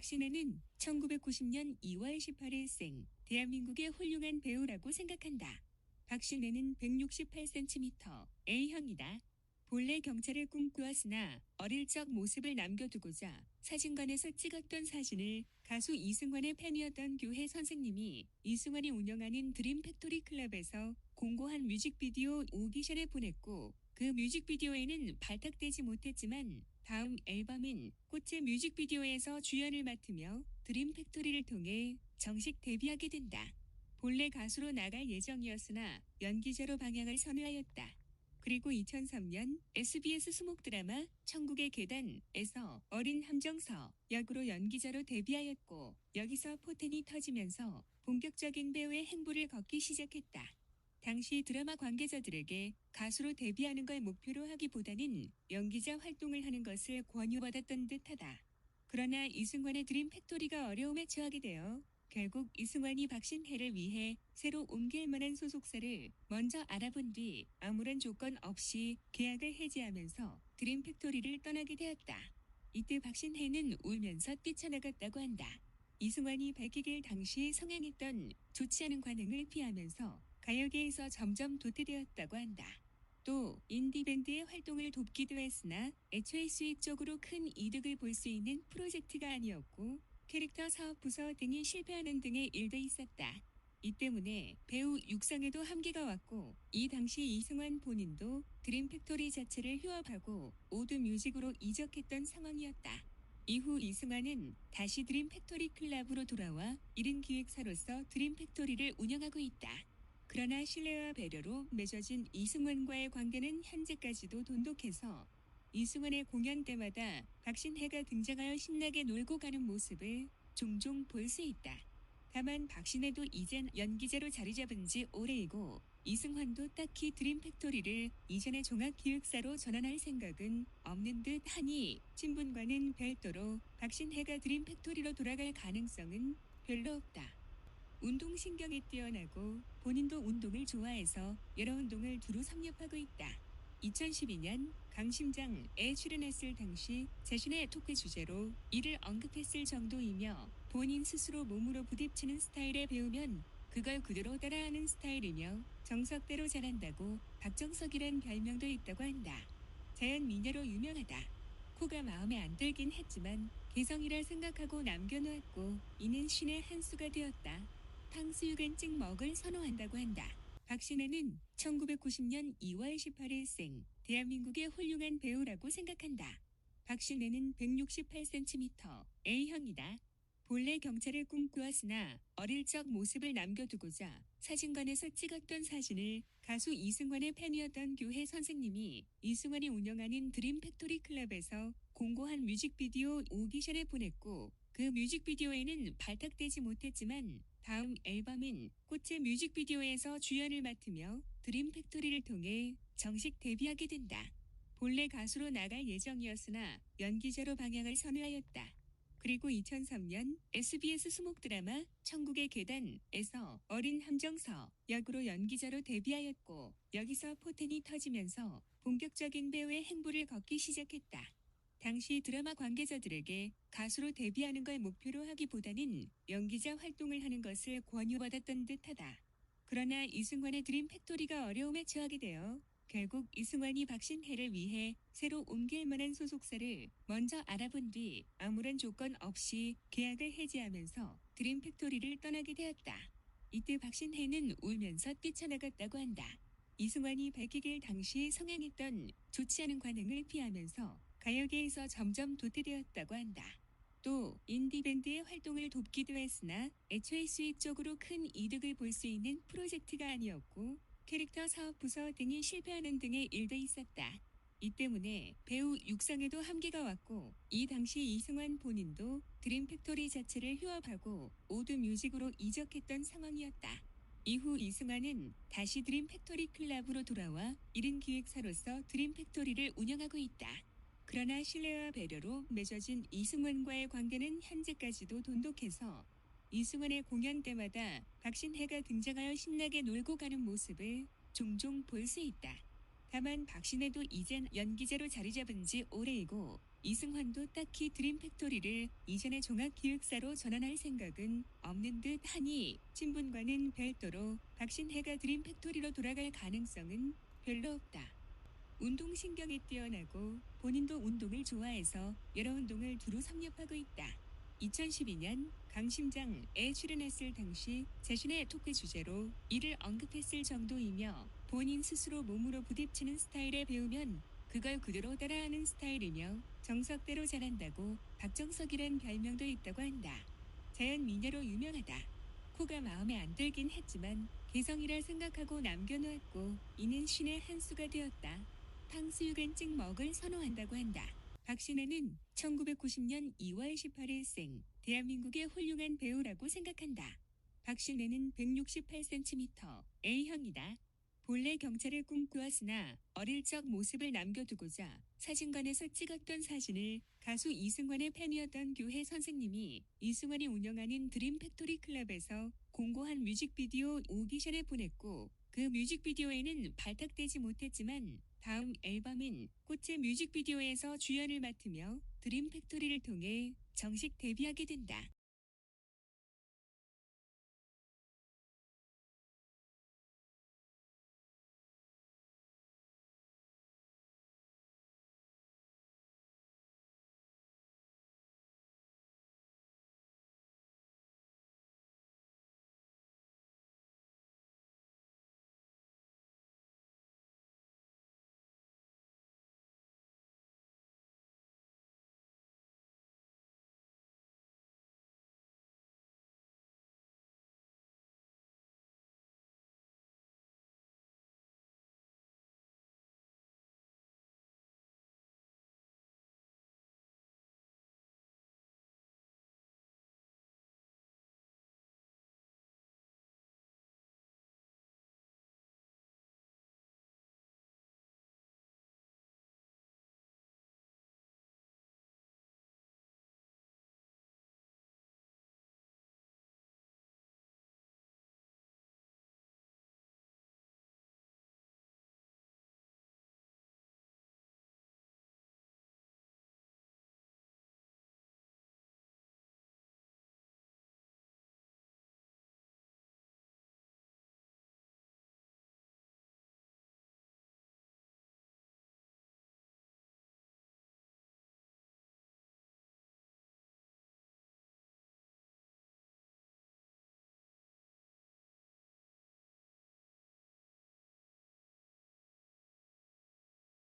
박 신혜는 1990년 2월 18일 생 대한민국의 훌륭한 배우라고 생각한다. 박 신혜는 168cm A형이다. 본래 경찰을 꿈꾸었으나 어릴 적 모습을 남겨두고자 사진관에서 찍었던 사진을 가수 이승환의 팬이었던 교회 선생님이 이승환이 운영하는 드림 팩토리 클럽에서 공고한 뮤직비디오 오디션에 보냈고 그 뮤직비디오에는 발탁되지 못했지만 다음 앨범인 꽃의 뮤직비디오에서 주연을 맡으며 드림 팩토리를 통해 정식 데뷔하게 된다. 본래 가수로 나갈 예정이었으나 연기자로 방향을 선회하였다. 그리고 2003년 SBS 수목 드라마 천국의 계단에서 어린 함정서 역으로 연기자로 데뷔하였고 여기서 포텐이 터지면서 본격적인 배우의 행보를 걷기 시작했다. 당시 드라마 관계자들에게 가수로 데뷔하는 걸 목표로 하기보다는 연기자 활동을 하는 것을 권유받았던 듯하다. 그러나 이승환의 드림 팩토리가 어려움에 처하게 되어 결국 이승환이 박신혜를 위해 새로 옮길 만한 소속사를 먼저 알아본 뒤 아무런 조건 없이 계약을 해지하면서 드림 팩토리를 떠나게 되었다. 이때 박신혜는 울면서 뛰쳐나갔다고 한다. 이승환이 밝히길 당시 성행했던 좋지 않은 관행을 피하면서 가요계에서 점점 도태되었다고 한다. 또 인디밴드의 활동을 돕기도 했으나 애초에 수익적으로 큰 이득을 볼 수 있는 프로젝트가 아니었고 캐릭터 사업 부서 등이 실패하는 등의 일도 있었다. 이 때문에 배우 육상에도 한계가 왔고 이 당시 이승환 본인도 드림 팩토리 자체를 휴업하고 오드 뮤직으로 이적했던 상황이었다. 이후 이승환은 다시 드림 팩토리 클럽으로 돌아와 1인 기획사로서 드림 팩토리를 운영하고 있다. 그러나 신뢰와 배려로 맺어진 이승환과의 관계는 현재까지도 돈독해서 이승환의 공연 때마다 박신혜가 등장하여 신나게 놀고 가는 모습을 종종 볼 수 있다. 다만 박신혜도 이젠 연기자로 자리 잡은 지 오래이고 이승환도 딱히 드림 팩토리를 이전의 종합기획사로 전환할 생각은 없는 듯 하니 친분과는 별도로 박신혜가 드림 팩토리로 돌아갈 가능성은 별로 없다. 운동신경이 뛰어나고 본인도 운동을 좋아해서 여러 운동을 두루 섭렵하고 있다. 2012년 강심장에 출연했을 당시 자신의 토크 주제로 이를 언급했을 정도이며 본인 스스로 몸으로 부딪히는 스타일에 배우면 그걸 그대로 따라하는 스타일이며 정석대로 잘한다고 박정석이란 별명도 있다고 한다. 자연 미녀로 유명하다. 코가 마음에 안 들긴 했지만 개성이라 생각하고 남겨놓았고 이는 신의 한 수가 되었다. 탕수육은 찍먹을 선호한다고 한다. 박신혜는 1990년 2월 18일 생 대한민국의 훌륭한 배우라고 생각한다. 박신혜는 168cm A형이다. 본래 경찰을 꿈꾸었으나 어릴 적 모습을 남겨두고자 사진관에서 찍었던 사진을 가수 이승환의 팬이었던 교회 선생님이 이승환이 운영하는 드림 팩토리 클럽에서 공고한 뮤직비디오 오디션에 보냈고 그 뮤직비디오에는 발탁되지 못했지만 다음 앨범인 꽃의 뮤직비디오에서 주연을 맡으며 드림 팩토리를 통해 정식 데뷔하게 된다. 본래 가수로 나갈 예정이었으나 연기자로 방향을 선회하였다. 그리고 2003년 SBS 수목 드라마 천국의 계단에서 어린 함정서 역으로 연기자로 데뷔하였고 여기서 포텐이 터지면서 본격적인 배우의 행보를 걷기 시작했다. 당시 드라마 관계자들에게 가수로 데뷔하는 걸 목표로 하기보다는 연기자 활동을 하는 것을 권유받았던 듯하다. 그러나 이승환의 드림 팩토리가 어려움에 처하게 되어 결국 이승환이 박신혜를 위해 새로 옮길 만한 소속사를 먼저 알아본 뒤 아무런 조건 없이 계약을 해지하면서 드림 팩토리를 떠나게 되었다. 이때 박신혜는 울면서 뛰쳐나갔다고 한다. 이승환이 밝히길 당시 성행했던 좋지 않은 관행을 피하면서 가요계에서 점점 도태되었다고 한다. 또 인디밴드의 활동을 돕기도 했으나 애초에 수익적으로 큰 이득을 볼 수 있는 프로젝트가 아니었고 캐릭터 사업 부서 등이 실패하는 등의 일도 있었다. 이 때문에 배우 육상에도 한계가 왔고 이 당시 이승환 본인도 드림 팩토리 자체를 휴업하고 오드 뮤직으로 이적했던 상황이었다. 이후 이승환은 다시 드림 팩토리 클럽으로 돌아와 1인 기획사로서 드림 팩토리를 운영하고 있다. 그러나 신뢰와 배려로 맺어진 이승환과의 관계는 현재까지도 돈독해서 이승환의 공연 때마다 박신혜가 등장하여 신나게 놀고 가는 모습을 종종 볼 수 있다. 다만 박신혜도 이젠 연기자로 자리 잡은 지 오래이고 이승환도 딱히 드림팩토리를 이전의 종합기획사로 전환할 생각은 없는 듯 하니 친분과는 별도로 박신혜가 드림팩토리로 돌아갈 가능성은 별로 없다. 운동신경이 뛰어나고 본인도 운동을 좋아해서 여러 운동을 두루 섭렵하고 있다. 2012년 강심장에 출연했을 당시 자신의 토크 주제로 이를 언급했을 정도이며 본인 스스로 몸으로 부딪히는 스타일에 배우면 그걸 그대로 따라하는 스타일이며 정석대로 잘한다고 박정석이란 별명도 있다고 한다. 자연 미녀로 유명하다. 코가 마음에 안 들긴 했지만 개성이라 생각하고 남겨놓았고 이는 신의 한 수가 되었다. 탕수육은 찍먹을 선호한다고 한다. 박 신혜는 1990년 2월 18일 생 대한민국의 훌륭한 배우라고 생각한다. 박 신혜는 168cm A형이다. 본래 경찰을 꿈꾸었으나 어릴 적 모습을 남겨두고자 사진관에서 찍었던 사진을 가수 이승환의 팬이었던 교회 선생님이 이승환이 운영하는 드림 팩토리 클럽에서 공고한 뮤직비디오 오디션에 보냈고 그 뮤직비디오에는 발탁되지 못했지만 다음 앨범인 꽃의 뮤직비디오에서 주연을 맡으며 드림 팩토리를 통해 정식 데뷔하게 된다.